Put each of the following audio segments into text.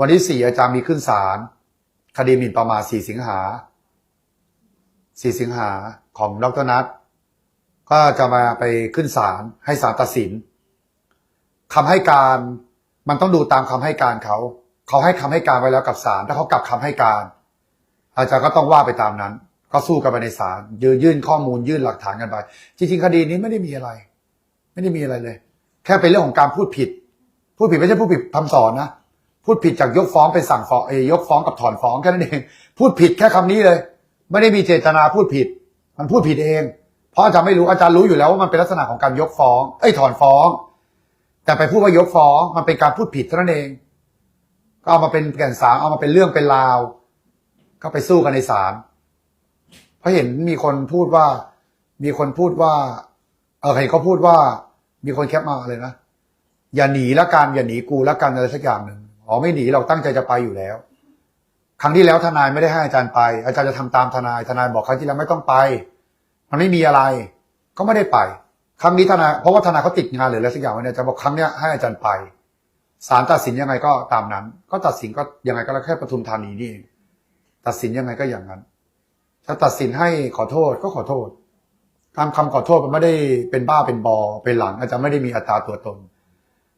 วันที่สี่อาจารย์มีขึ้นศาลคดีหมิ่นประมาทสี่สิงหาสี่สิงหาของดรนัทก็จะมาไปขึ้นศาลให้ศาลตัดสินคำให้การมันต้องดูตามคำให้การเขา เขาให้คำให้การไว้แล้วกับศาลถ้าเขากลับคำให้การ อาจารย์ก็ต้องว่าไปตามนั้น ก็สู้กันไปในศาลยืนยื่นข้อมูลยื่นหลักฐานกันไปจริงๆคดีนี้ไม่ได้มีอะไร ไม่ได้มีอะไรเลย แค่เป็นเรื่องของการพูดผิด พูดผิดไม่ใช่พูดผิดคำสอนนะ พูดผิดจากยกฟ้องเป็นสั่งฟ้องเอยยกฟ้องกับถอนฟ้องแค่นั้นเอง พูดผิดแค่คำนี้เลย ไม่ได้มีเจตนาพูดผิด มันพูดผิดเอง เพราะอาจารย์ไม่รู้อาจารย์รู้อยู่แล้วว่ามันเป็นลักษณะของการยกฟ้อง เอ้ยถอนฟ้อง แต่ไปพูดว่ายกฟ้องมันเป็นการพูดผิดเท่านั้นเอง ก็เอามาเป็นแก่นสารเอามาเป็นเรื่องเป็นราว ก็ไปสู้กันในศาลเพราะเห็นมีคนพูดว่า มีคนพูดว่า เออเห็นเขาพูดว่า มีคนแคปมาเลยนะอย่าหนีละกันอย่าหนีกูละกันอะไรสักอย่างหนึ่ง อ๋อไม่หนีเราตั้งใจจะไปอยู่แล้ว ครั้งที่แล้วทนายไม่ได้ให้อาจารย์ไป อาจารย์จะทำตามทนายทนายบอกครั้งที่แล้วไม่ต้องไป มันไม่มีอะไร ก็ไม่ได้ไป ครั้งนี้ทนายเพราะว่าทนายเขาติดงานหรืออะไรสักอย่างเนี่ยอาจารย์บอกครั้งเนี้ยให้อาจารย์ไปศาลตัดสินยังไงก็ตามนั้น ก็ตัดสินก็ยังไงก็แล้วแค่ปทุมธานีนี่ตัดสินยังไงก็อย่างนั้น ถ้าตัดสินให้ขอโทษก็ขอโทษตามคำขอโทษมันไม่ได้เป็นบ้าเป็นบอเป็นหลัง อาจารย์ไม่ได้มีอัตราตัวตน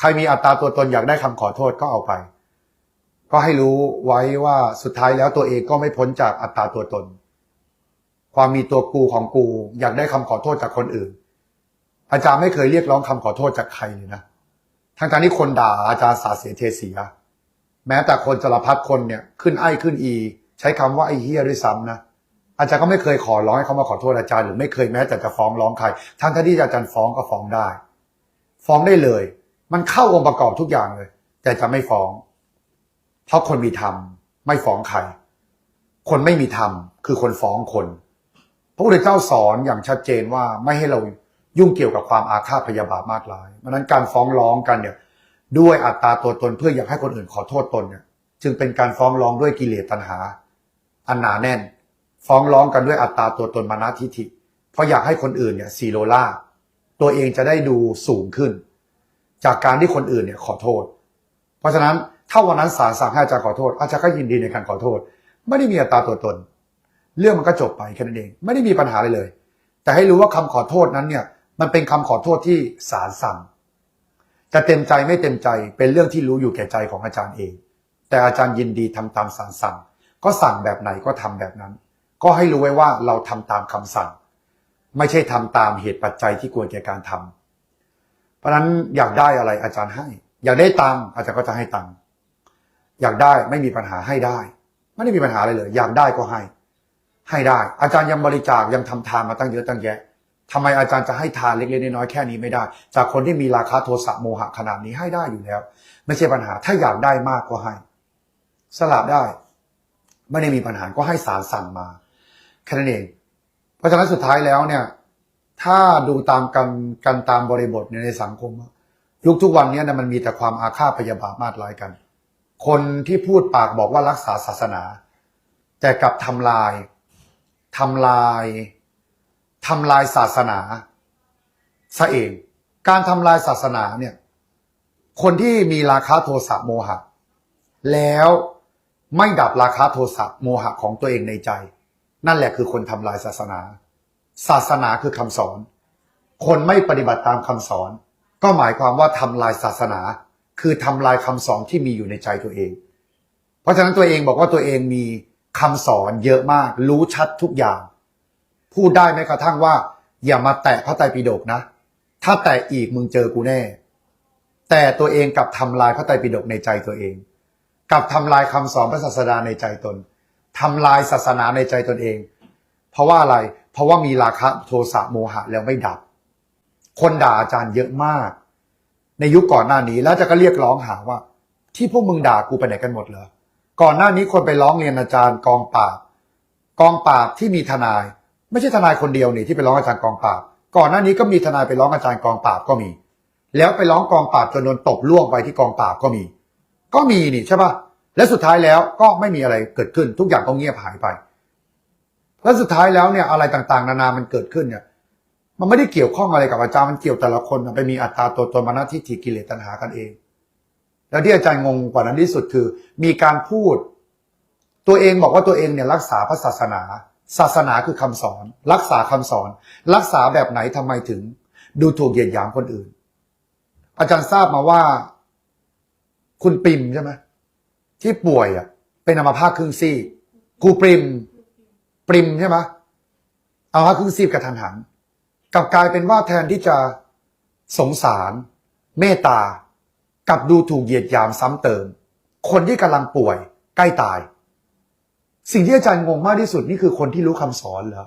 ใครมีอัตราตัวตนอยากได้คำขอโทษก็เอาไป ก็ให้รู้ไว้ว่าสุดท้ายแล้วตัวเองก็ไม่พ้นจากอัตราตัวตน ความมีตัวกูของกู อยากได้คำขอโทษจากคนอื่น อาจารย์ไม่เคยเรียกร้องคำขอโทษจากใครเลยนะทั้งทที่คนด่าอาจารย์สาเสียเทเสียแม้แต่คนจรพัดคนเนี่ยขึ้นไอ้ขึ้นอี ใช้คำว่าไอ้เฮียด้วยซ้ำนะอาจารย์ก็ไม่เคยขอร้องให้เขามาขอโทษอาจารย์หรือไม่เคยแม้แต่จะฟ้องร้องใครทั้งที่อาจารย์ฟ้องก็ฟ้องได้ ฟ้องได้เลย มันเข้าองค์ประกอบทุกอย่างเลย แต่จะไม่ฟ้อง เพราะคนมีธรรมไม่ฟ้องใคร คนไม่มีธรรมคือคนฟ้องคน พระพุทธเจ้าสอนอย่างชัดเจนว่าไม่ให้เรายุ่งเกี่ยวกับความอาฆาตพยาบาทมากลายเพราะฉะนั้นการฟ้องร้องกันเนี่ยด้วยอัตราตัวตนเพื่ออยากให้คนอื่นขอโทษตนเนี่ยจึงเป็นการฟ้องร้องด้วยกิเลสตัณหา อันหนาแน่น ฟ้องร้องกันด้วยอัตราตัวตนมานะทิฐิ เพราะอยากให้คนอื่นเนี่ยซีโรล่าตัวเองจะได้ดูสูงขึ้น จากการที่คนอื่นเนี่ยขอโทษ เพราะฉะนั้น ถ้าวันนั้นศาลสั่งให้อาจารย์ขอโทษ อาจารย์ก็ยินดีในการขอโทษ ไม่ได้มีอัตราตัวตน เรื่องมันก็จบไปแค่นั้นเอง ไม่ได้มีปัญหาเลยเลย แต่ให้รู้ว่าคำขอโทษนั้นเนี่ย มันเป็นคำขอโทษที่ศาลสั่ง จะเต็มใจไม่เต็มใจเป็นเรื่องที่รู้อยู่แก่ใจของอาจารย์เอง แต่อาจารย์ยินดีทำตามศาลสั่ง ก็สั่งแบบไหนก็ทำแบบนั้น ก็ให้รู้ไว้ว่าเราทำตามคำสั่ง ไม่ใช่ทำตามเหตุปัจจัยที่ควรแก่การทำเพราะฉะนั้นอยากได้อะไรอาจารย์ให้ อยากได้ตังค์อาจารย์ก็จะให้ตังค์ อยากได้ไม่มีปัญหาให้ได้ ไม่ได้มีปัญหาอะไรเลย อยากได้ก็ให้ ให้ได้ อาจารย์ยังบริจาคยังทำทานมาตั้งเยอะตั้งแยะทำไมอาจารย์จะให้ทานเล็กๆน้อยๆแค่นี้ไม่ได้ จากคนที่มีราคาโทสะโมหะขนาดนี้ให้ได้อยู่แล้ว ไม่ใช่ปัญหาถ้าอยากได้มากก็ให้ สลับได้ ไม่ได้มีปัญหาก็ให้สารสั่งมาแค่นั้นเอง เพราะฉะนั้นสุดท้ายแล้วเนี่ย ถ้าดูตามกันกันตามบริบทในสังคม ยุคทุกวันนี้นะมันมีแต่ความอาฆาตพยาบาทมาดร้ายกัน คนที่พูดปากบอกว่ารักษาศาสนา แต่กลับทำลายทำลายทำลายศาสนาซะเอง การทำลายศาสนาเนี่ย คนที่มีราคะโทสะโมหะ แล้วไม่ดับราคะโทสะโมหะของตัวเองในใจ นั่นแหละคือคนทำลายศาสนา ศาสนาคือคำสอน คนไม่ปฏิบัติตามคำสอน ก็หมายความว่าทำลายศาสนา คือทำลายคำสอนที่มีอยู่ในใจตัวเอง เพราะฉะนั้นตัวเองบอกว่าตัวเองมีคำสอนเยอะมาก รู้ชัดทุกอย่าง พูดได้แม้กระทั่งว่า อย่ามาแตะพระไตรปิฎกนะ ถ้าแตะอีกมึงเจอกูแน่ แต่ตัวเองกลับทำลายพระไตรปิฎกในใจตัวเองกลับทำลายคำสอนพระศาสดาในใจตนทำลายศาสนาในใจตนเอง เพราะว่าอะไร เพราะว่ามีราคะโทสะโมหะแล้วไม่ดับ คนด่าอาจารย์เยอะมาก ในยุคก่อนหน้านี้แล้วจะก็เรียกร้องหาว่า ที่พวกมึงด่ากูไปไหนกันหมดเหรอก่อนหน้านี้คนไปร้องเรียนอาจารย์กองปราบกองปราบที่มีทนาย ไม่ใช่ทนายคนเดียวนี่ที่ไปร้องอาจารย์กองปราบก่อนหน้านี้ก็มีทนายไปร้องอาจารย์กองปราบก็มี แล้วไปร้องกองปราบจนโดนตบล่วงไปที่กองปราบก็มี ก็มีนี่ใช่ปะและสุดท้ายแล้วก็ไม่มีอะไรเกิดขึ้นทุกอย่างก็เงียบหายไป และสุดท้ายแล้วเนี่ยอะไรต่างๆ นานามันเกิดขึ้นเนี่ย มันไม่ได้เกี่ยวข้องอะไรกับอาจารย์มันเกี่ยวแต่ละคนไปมีอัตราตัวตนมานะทิฏฐิกิเลสตัณหากันเอง แล้วที่อาจารย์งงกว่านั้นที่สุดคือ มีการพูด ตัวเองบอกว่าตัวเองเนี่ยรักษาพระศาสนา ศาสนาคือคำสอน รักษาคำสอน รักษาแบบไหนทำไมถึง ดูถูกเหยียดหยามคนอื่น อาจารย์ทราบมาว่า คุณปิมใช่ไหมที่ป่วยอะ เป็นอัมพาตครึ่งซีกูปริมปริมใช่ไหมเอัมพาตครึ่งซีกกระทันหัน กลับกลายเป็นว่าแทนที่จะสงสาร เมตตากลับดูถูกเหยียดหยามซ้ำเติม คนที่กำลังป่วย ใกล้ตาย สิ่งที่อาจารย์งงมากที่สุดนี่คือคนที่รู้คำสอนเหรอ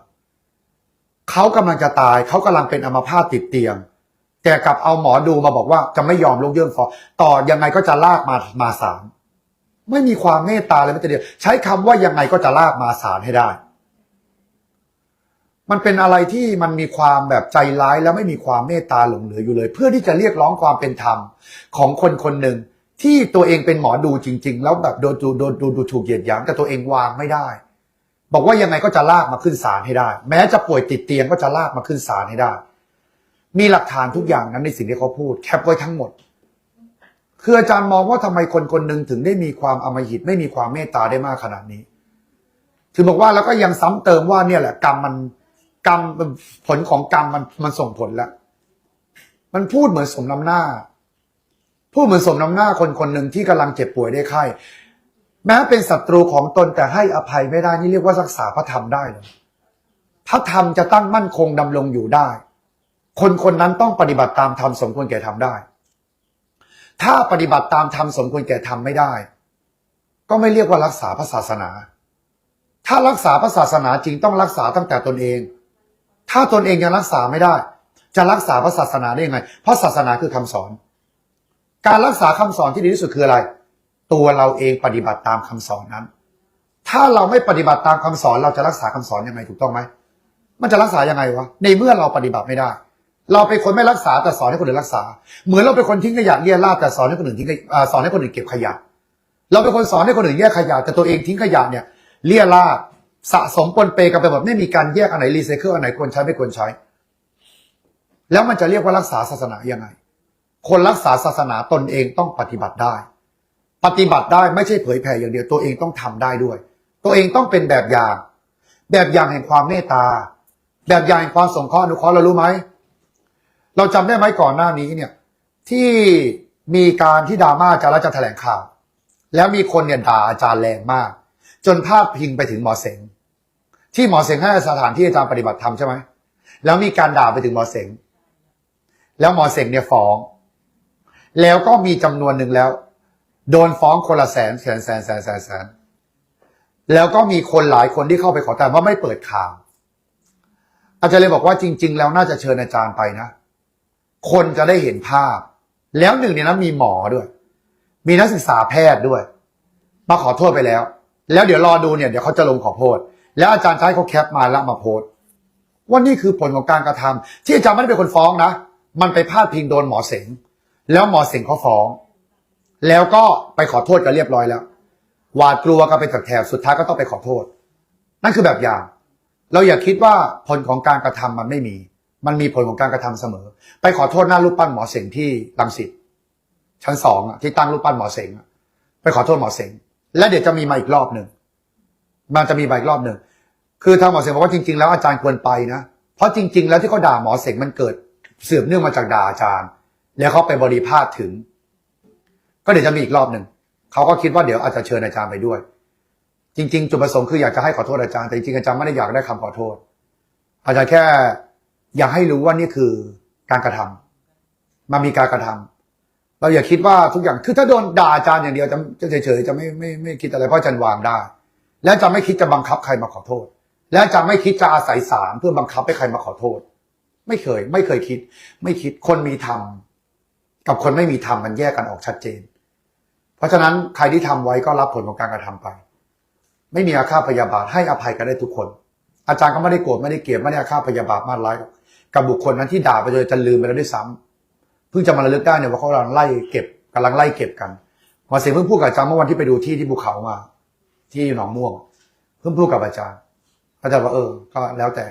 เขากำลังจะตาย เขากำลังเป็นอัมพาตติดเตียง แต่กลับเอาหมอดูมาบอกว่าจะไม่ยอมลงเยื่อฟ้องต่อยังไงก็จะลากมามาศาลไม่มีความเมตตาเลยแม้แต่เดียวใช้คำว่ายังไงก็จะลากมาศาลให้ได้ มันเป็นอะไรที่มันมีความแบบใจร้ายแล้วไม่มีความเมตตาหลงเหลืออยู่เลย เพื่อที่จะเรียกร้องความเป็นธรรมของคนคนหนึ่งที่ตัวเองเป็นหมอดูจริง ๆ แล้วแบบโดนดูโดนดูดูถูกเหยียดหยามแต่ตัวเองวางไม่ได้ บอกว่ายังไงก็จะลากมาขึ้นศาลให้ได้ แม้จะป่วยติดเตียงก็จะลากมาขึ้นศาลให้ได้ มีหลักฐานทุกอย่างนั้นในสิ่งที่เขาพูด แคปไว้ทั้งหมดคืออาจารย์มองว่าทำไมคนคนหนึ่งถึงได้มีความอำมหิตไม่มีความเมตตาได้มากขนาดนี้ ถึงบอกว่าแล้วก็ยังซ้ำเติมว่าเนี่ยแหละกรรมมัน กรรมผลของกรรมมันมันส่งผลแล้ว มันพูดเหมือนสมน้ำหน้า พูดเหมือนสมน้ำหน้าคนคนหนึ่งที่กำลังเจ็บป่วยได้ไข้แม้เป็นศัตรูของตนแต่ให้อภัยไม่ได้นี่เรียกว่ารักษาพระธรรมได้เลยพระธรรมจะตั้งมั่นคงดำรงอยู่ได้ คนคนนั้นต้องปฏิบัติตามธรรมสมควรแก่ธรรมได้ ถ้าปฏิบัติตามธรรมสมควรแก่ธรรมไม่ได้ ก็ไม่เรียกว่ารักษาพระศาสนา ถ้ารักษาพระศาสนาจริงต้องรักษาตั้งแต่ตนเอง ถ้าตนเองยังรักษาไม่ได้ จะรักษาพระศาสนาได้ยังไง เพราะศาสนาคือคำสอน การรักษาคำสอนที่ดีที่สุดคืออะไร ตัวเราเองปฏิบัติตามคำสอนนั้น ถ้าเราไม่ปฏิบัติตามคำสอน เราจะรักษาคำสอนยังไงถูกต้องไหม มันจะรักษายังไงวะ ในเมื่อเราปฏิบัติไม่ได้ เราเป็นคนไม่รักษาแต่สอนให้คนอื่นรักษา เหมือนเราเป็นคนทิ้งขยะเลี่ยราดแต่สอนให้คนอื่นทิ้งขยะสอนให้คนอื่นเก็บขยะ เราเป็นคนสอนให้คนอื่นแยกขยะแต่ตัวเองทิ้งขยะเนี่ยเลี่ยราด สะสมปนเปกันไปแบบไม่มีการแยกอันไหนรีไซเคิลอันไหนควรใช้ไม่ควรใช้ แล้วมันจะเรียกว่ารักษาศาสนายังไง คนรักษาศาสนาตนเองต้องปฏิบัติได้ ปฏิบัติได้ไม่ใช่เผยแผ่อย่างเดียวตัวเองต้องทำได้ด้วย ตัวเองต้องเป็นแบบอย่าง แบบอย่างแห่งความเมตตา แบบอย่างแห่งความสงเคราะห์อนุเคราะห์เรารู้ไหมเราจำได้ไหมก่อนหน้านี้เนี่ย ที่มีการที่ดราม่าอาจารย์จะแถลงข่าว แล้วมีคนเนี่ยด่าอาจารย์แรงมาก จนพาดพิงไปถึงหมอเสง ที่หมอเสงให้สถานที่อาจารย์ปฏิบัติธรรมใช่ไหมแล้วมีการด่าไปถึงหมอเสงแล้วหมอเสงเนี่ยฟ้อง แล้วก็มีจำนวนหนึ่งแล้ว โดนฟ้องคนละแสนแสนแสนแสนแสนแสนแล้วก็มีคนหลายคนที่เข้าไปขอแต่ว่าไม่เปิดข่าว อาจารย์เลยบอกว่าจริง ๆ แล้วน่าจะเชิญอาจารย์ไปนะ คนจะได้เห็นภาพ แล้วหนึ่งในนั้นมีหมอด้วย มีนักศึกษาแพทย์ด้วย มาขอโทษไปแล้ว แล้วเดี๋ยวรอดูเนี่ยเดี๋ยวเขาจะลงขอโทษ แล้วอาจารย์ใช้เขาแคปมาแล้วมาโพสต์ว่านี่คือผลของการกระทำที่อาจารย์ไม่ได้เป็นคนฟ้องนะ มันไปพาดพิงโดนหมอเสงแล้วหมอเสงเขาฟ้อง แล้วก็ไปขอโทษกันเรียบร้อยแล้วหวาดกลัวกันไปแถบสุดท้ายก็ต้องไปขอโทษ นั่นคือแบบอย่าง เราอย่าคิดว่าผลของการกระทำมันไม่มี มันมีผลของการกระทำเสมอ ไปขอโทษหน้ารูปปั้นหมอเสงที่ลังสิตชั้นสองอะที่ตั้งรูปปั้นหมอเสงไปขอโทษหมอเสงและเดี๋ยวจะมีมาอีกรอบหนึ่งมันจะมีมาอีกรอบหนึ่ง คือทางหมอเสงบอกว่าจริงๆแล้วอาจารย์ควรไปนะ เพราะจริง ๆ แล้วที่เขาด่าหมอเสงมันเกิดเสื่อมเนื่องมาจากด่าอาจารย์ แล้วเขาไปบริพาทถึง ก็เดี๋ยวจะมีอีกรอบหนึ่งเขาก็คิดว่าเดี๋ยวอาจจะเชิญอาจารย์ไปด้วย จริง ๆ จุดประสงค์คืออยากจะให้ขอโทษอาจารย์แต่จริงๆอาจารย์ไม่ได้อยากได้คำขอโทษ อาจารย์แค่อยากให้รู้ว่านี่คือการกระทำมันมีการกระทำเราอย่าคิดว่าทุกอย่างคือถ้าโดนด่าอาจารย์อย่างเดียวจะจะเฉยๆจะไม่ไม่ไม่คิดอะไรเพราะอาจารย์วางได้ และจะไม่คิดจะบังคับใครมาขอโทษ และจะไม่คิดจะอาศัยสารเพื่อบังคับให้ใครมาขอโทษ ไม่เคย ไม่เคยคิด ไม่คิดคนมีธรรมกับคนไม่มีธรรมมันแยกกันออกชัดเจน เพราะฉะนั้นใครที่ทำไว้ก็รับผลของการกระทำไป ไม่มีอาฆาตพยาบาทให้อภัยกันได้ทุกคน อาจารย์ก็ไม่ได้โกรธไม่ได้เกลียดไม่ได้อาฆาตพยาบาทมาร้ายกับบุคคลนั้นที่ด่าไปจนจะลืมไปแล้วด้วยซ้ำเพิ่งจะมาระลึกได้เนี่ยว่าเขากำลังไล่เก็บกำลังไล่เก็บกันมอเสียงเพิ่งพูดกับอาจารย์เมื่อวันที่ไปดูที่ที่ภูเขามา ที่หนองม่วง เพิ่งพูดกับอาจารย์ อาจารย์ว่าเออ ก็แล้วแต่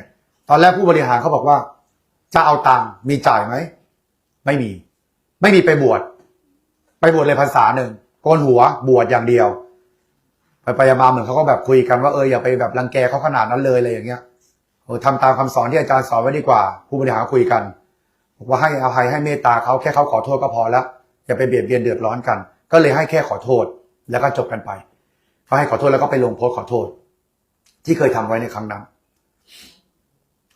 ตอนแรกผู้บริหารเขาบอกว่า จะเอาตังค์มีจ่ายไหม ไม่มี ไม่มีไปบวช ไปบวชเลยภาษาหนึ่งโกนหัวบวชอย่างเดียว ไปไปมาเหมือนเขาก็แบบคุยกันว่าเอออย่าไปแบบรังแกเขาขนาดนั้นเลยอะไรอย่างเงี้ยเออทำตามคำสอนที่อาจารย์สอนไว้ดีกว่า ผู้บริหารคุยกันบอกว่าให้อภัยให้เมตตาเขาแค่เขาขอโทษก็พอแล้วอย่าไปเบียดเบียนเดือดร้อนกัน ก็เลยให้แค่ขอโทษแล้วก็จบกันไปเขาให้ขอโทษแล้วก็ไปลงโพสขอโทษ ที่เคยทำไว้ในครั้งนั้น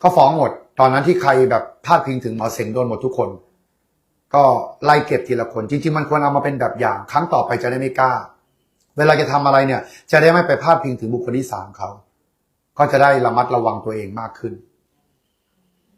ก็ฟ้องหมด ตอนนั้นที่ใครแบบพาดพิงถึงหมอเสงโดนหมดทุกคน ก็ไล่เก็บทีละคน จริง ๆ มันควรเอามาเป็นแบบอย่าง ครั้งต่อไปจะได้ไม่กล้า เวลาจะทำอะไรเนี่ย จะได้ไม่ไปพาดพิงถึงบุคคลที่สามเขา ก็จะได้ระมัดระวังตัวเองมากขึ้น